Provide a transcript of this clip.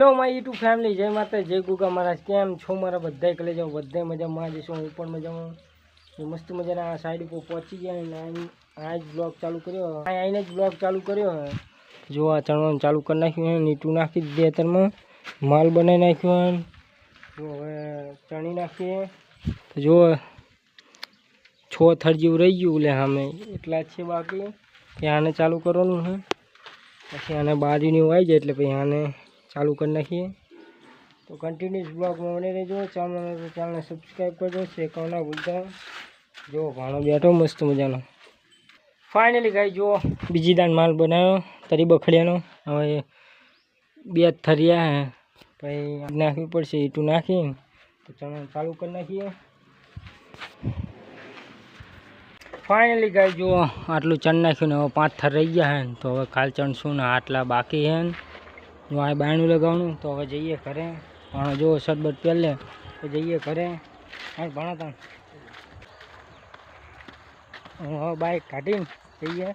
Hello my YouTube family, જય માતા જય ગુગા મહારાજ. કેમ છો મારા બધા? કલે જાઓ, બધા મજામાં. જઈશું, હું પણ મજામાં. મસ્ત મજાના સાઈડ ઉપર પહોંચી ગયા અને આ જ બ્લોગ ચાલુ કર્યો. અહીં આવીને જ બ્લોગ ચાલુ કર્યો. હે જો આ ચણવાનું ચાલુ કરી નાખ્યું હે નીટું નાખી દીધી અત્યારમાં માલ બનાવી નાખ્યો હે. જો હવે ચણી નાખીએ. તો જો છ થર જેવું રહી ગયું લે સામે એટલા જ છે બાકી. કે આને ચાલુ કરવાનું છે પછી આને બાજુની આવી જાય એટલે પછી આને ચાલુ કરી નાખીએ તો કન્ટિન્યુઅસ બ્લોગમાં બની રહેજો ચેનલ ચેનલને સબસ્ક્રાઈબ કરજો શેર ના ભૂલતા જો ભાણો બેઠો મસ્ત મજાનો ફાઇનલી ગાઈ જુઓ બીજી દાન માલ બનાવ્યો તરી બખડિયાનો હવે બે જ થરિયા હે પછી નાખવી પડશે ઈટું નાખી તો ચણા ચાલુ કરી નાખીએ ફાઇનલી ગાઈ જુઓ આટલું ચણ નાખ્યું ને હવે પાંચ થર રહી ગયા હે તો હવે કાલ ચણશું ને આટલા બાકી હે ને જો આ બાયણું લગાવવાનું, તો હવે જઈએ ઘરે. પણ જો શરબત પહેલે તો જઈએ ઘરે. હા, ભણા તા હું હવે બાઇક કાઢીને જઈએ.